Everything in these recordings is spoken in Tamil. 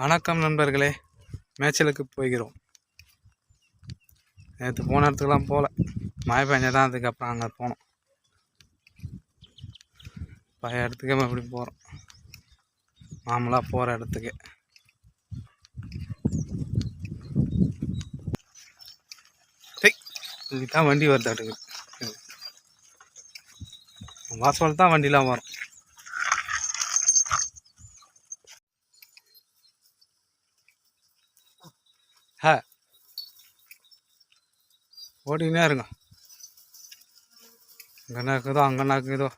வணக்கம் நண்பர்களே. மேய்ச்சலுக்கு போய்கிறோம். நேற்று போன இடத்துக்குலாம் போகல மழை பெஞ்சதான் அதுக்கப்புறம் அங்கே போனோம். பழைய இடத்துக்கே மறுபடியும் போகிறோம் மாமூலாக போகிற இடத்துக்கு. இதுக்கு தான் வண்டி வருது அடுக்கு வாசல் தான் வண்டிலாம் வரும். ஹ. ஓடினே இருங்க. இங்கே இருக்குதோ அங்கே இருக்குதோ.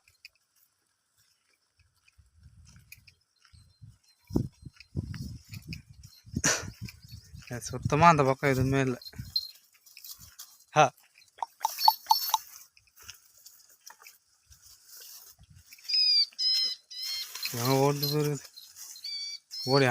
சுத்தமாக அந்த பக்கம் எதுவுமே இல்லை. ஹ. எவன் ஓட்டு போயிருக்குது? ஓடி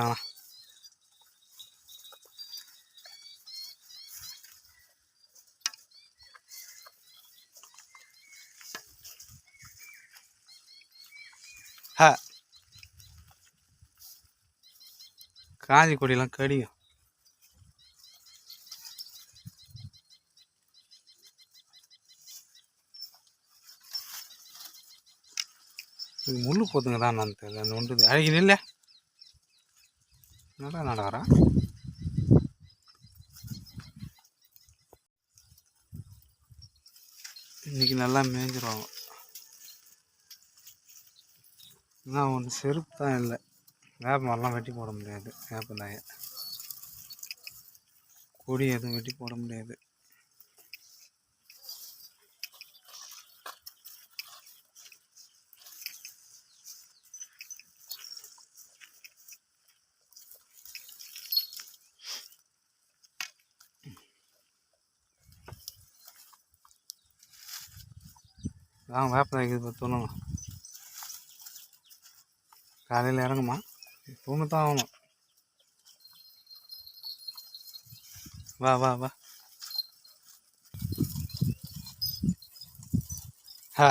ஹ. காஞ்சி கொடியெல்லாம் கடியும் இது முள்ளு போதுங்க தான் நான் தெரியல. அந்த ஒன்று அழகி நில்ல. நல்லா நடக்கிறா? இன்னைக்கு நல்லா மேய்ஞ்சிருவாங்க நான் ஒன்று செருப்பு தான் இல்லை. வேப்ப மரம்லாம் வெட்டி போட முடியாது. வேப்பந்தாய கொடி எதுவும் வெட்டி போட முடியாது. வாங்க வேப்பந்தாய்க்கு இது தூணுங்க காலையில் இறங்குமா? தூங்க தான் ஆகணும். வா வா வா. ஹ.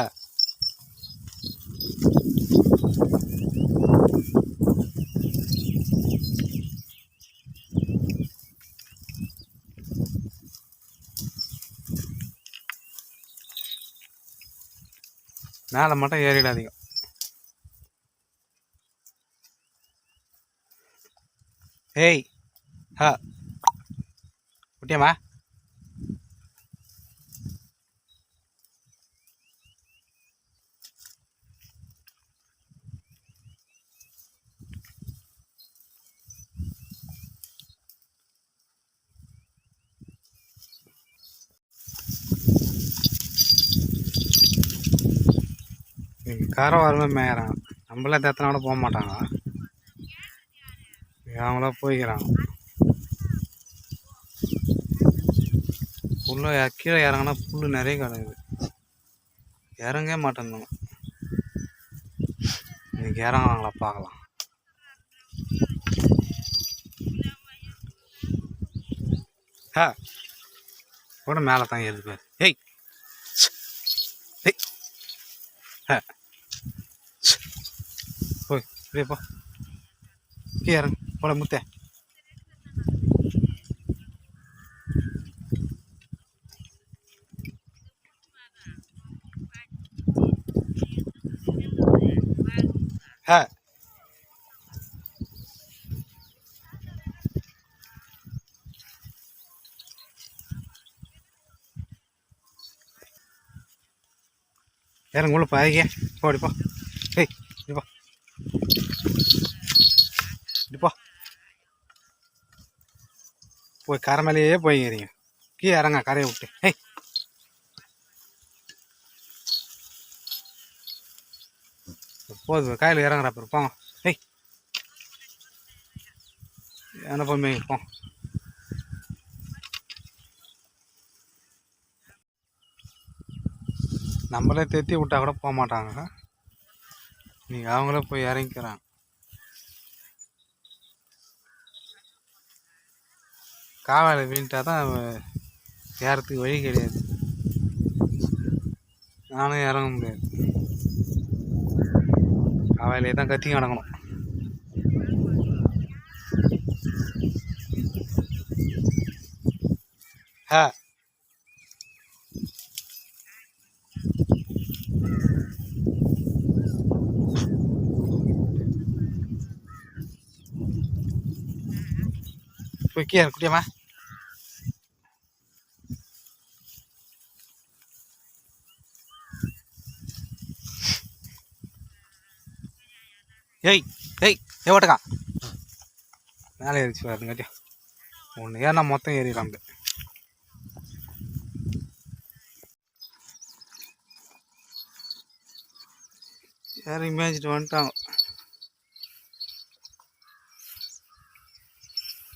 மேலே மட்டும் ஏறிடாதீங்க. ஏய் ஹ குட்டியம்மா. காரம் வரமே மேயறான் நம்மளே தேத்தனோட போக மாட்டாங்க. அவங்களா போய்க்கிறாங்க புல்ல கீழே இறங்கினா புல் நிறைய கிடக்குது. இறங்கவே மாட்டேங்குது இன்னைக்கு இறங்குறாங்களா பார்க்கலாம். ஹா கூட மேலே தான் ஏறுது பாரு. ஏய் ஏய் ஹ போய் இப்படியே போ. இறங்கு. போட முத்தே ஹ இறங்க உள்ள பாய்க்க போடி ஏய் இப்படி போ போய் கரை மேலேயே போய்க்கிறீங்க. கீழே இறங்க கரையை விட்டு. ஏய் போது காயில் இறங்குற அப்புறம் போங்க. ஏய் என்ன போய் போங்க நம்மளே தேத்தி விட்டா கூட போக மாட்டாங்க. நீங்கள் அவங்களே போய் இறங்கிக்கிறாங்க. காவாலை வீழ்ட்டால் தான் ஏறத்துக்கு வழி கிடையாது. நானும் இறங்க முடியாது. காவாலையே தான் கத்தி கிடக்கணும் ஹே போய் கீழே ஏய் ஏய் ஏ ஓட்டக்கா. மேலே ஏறிச்சு பாருங்காட்டியும் ஒன்று ஏன்னா மொத்தம் ஏறிடலாம் சரி மேய்ச்சிட்டு வந்துட்டாங்க.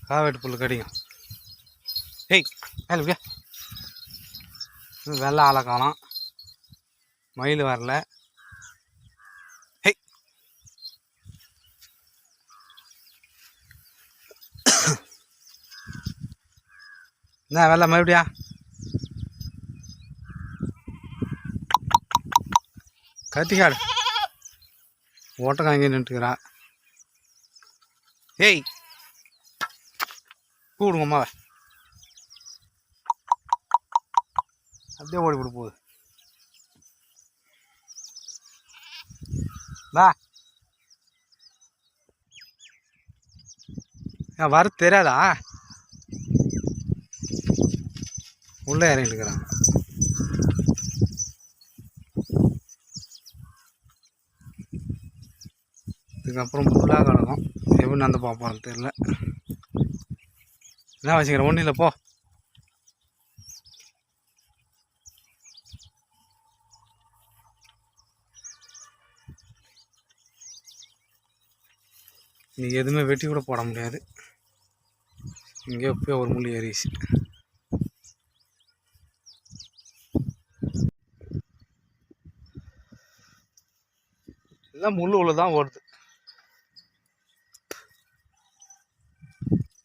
காவேட்டு புல் கடிக்கும். ஏய் மேலே இப்படியா வெள்ளை ஆளை காணோம். மயில் வரல. என்ன வெள்ளை மறுபடியா. கத்திக்காடு. ஓட்டக்கா அங்கே நின்றுக்கிறா ஏய் கூடுங்க அம்மாவை அப்படியே ஓடி விட போகுது வா. ஏன் வர தெரியாதா? உள்ளே இறங்கிட்டுக்கிறாங்க இதுக்கப்புறம் ஃபுல்லாக கிடக்கும் எப்படி நடந்து பார்ப்போம் தெரில என்ன வச்சுக்கிறேன் ஒன்றும் இல்லை போ. நீ எதுவுமே வெட்டி கூட போட முடியாது. இங்கே எப்பயோ ஒரு முள் ஏறிச்சு எல்லாம் முள்ளு உள்ள தான் ஓடுது.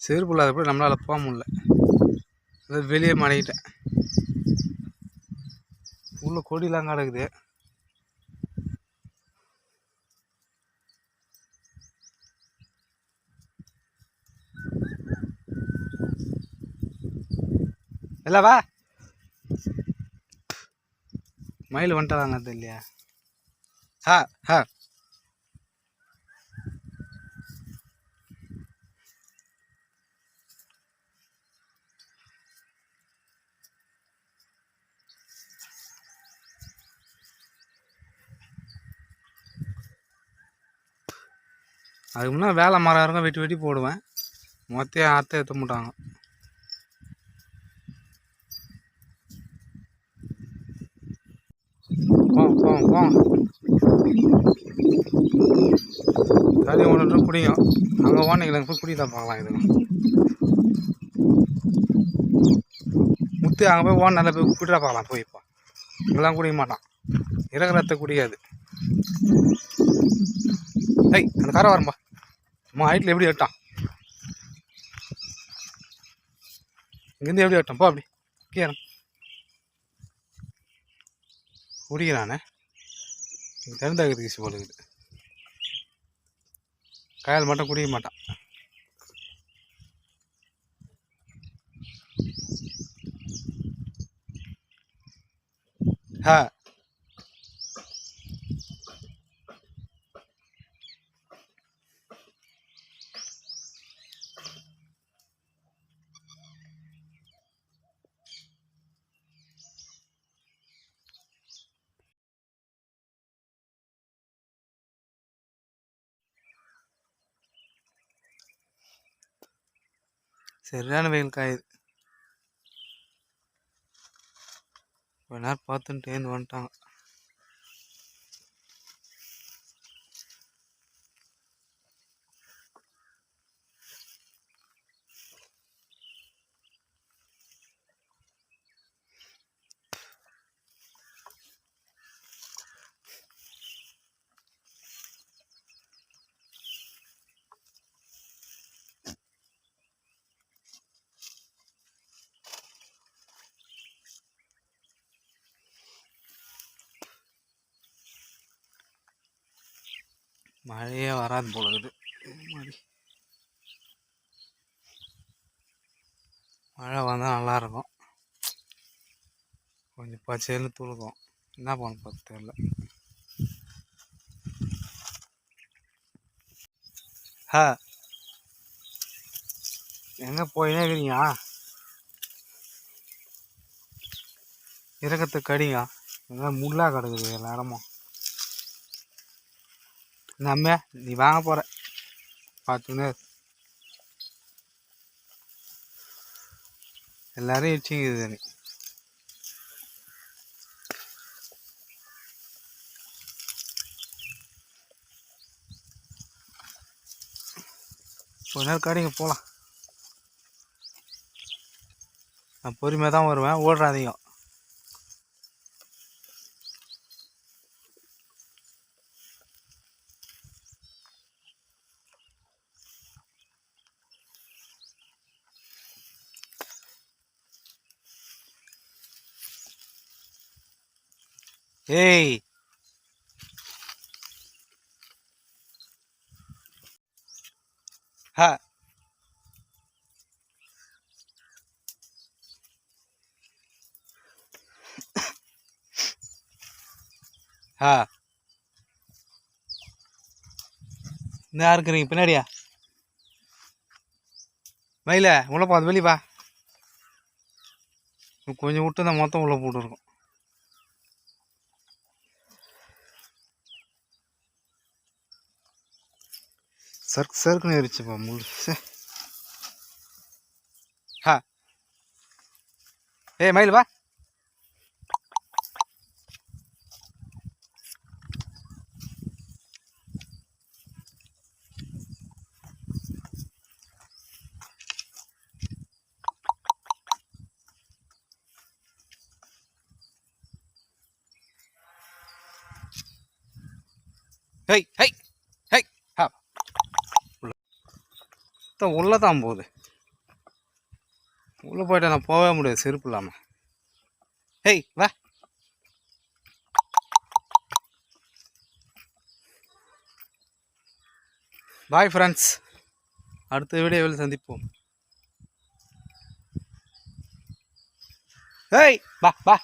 செருப்பு இல்லாதப்படி நம்மளால் போக முடியல. அதை வெளியே மாடிக்கிட்டேன் உள்ள கொடிலாம் கிடக்குது. இல்லை வா. மயில் வந்துட்டாங்க இல்லையா ஹா ஹா அதுக்கு முன்னே வேலை மரம் இருக்கும் வெட்டி வெட்டி போடுவேன். மொத்தையும் ஆற்ற ஏற்ற மாட்டாங்க. போங்க போங்க போங்க. தண்ணி ஒன்று குடிக்கும் அங்கே ஓனைகளை போய் குடி தான் பார்க்கலாம் இதுங்க. முத்து அங்கே போய் ஓன் நல்லா போய் குடிடா பார்க்கலாம் போய் இப்போ. இங்கெல்லாம் குடிக்க மாட்டான். இறகுறத்த குடிக்காது. ஐய் அந்த காரை வரம்பா. அம்மா ஹைட்டில் எப்படி வெட்டான் இங்கேருந்து எப்படி வெட்டான் போ அப்படி. கீழே குடிக்கிறானே. தெரிந்தாக்குது கிசி போல இருக்குது. காயல் மட்டும் குடிக்க மாட்டான். ஆ சரியான வெயில் காயுது. கொஞ்ச நேரம் பார்த்துட்டு ஏந்து வந்துட்டாங்க. மழையே வராது போல இருக்குது. மழை வந்தால் நல்லாயிருக்கும். கொஞ்சம் பச்சையில் துளுக்கும் என்ன பண்ண பார்த்து தெரியல. ஹா. எங்கே போயினே இருக்கிறீங்க இறக்கத்துக்கு கடிங்க எங்கே முள்ளாக கிடக்குது எல்லா இடமும் நம்ம நீ வாங்க போகிற பார்த்துன்னு எல்லாரும் இடிச்சிங்குது நீ. கொஞ்ச நேரம் கடைங்க போகலாம் நான் பொறுமையாக தான் வருவேன். ஓடுறாதீங்க. ஏய் ஹா ஆ இந்த யார் இருக்கிறீங்க பின்னாடியா மயில உள்ள போ அது வெளியே வா இன்னும் கொஞ்சம் விட்டு நான் மொத்தம் உள்ள போட்டுருக்கோம் சர்க் சர்க்குன்னு இருந்துச்சுப்பா முள் ஹா. ஏ மயில் வா. ஹை ஹை ஹை ஹா உள்ள உள்ளே தான் போகுது. உள்ளே போயிட்டு நான் போகவே முடியாது செருப்பு இல்லாமல் ஹேய் வா. பாய் ஃப்ரெண்ட்ஸ் அடுத்த வீடியோவில் சந்திப்போம். ஹேய் வா வா.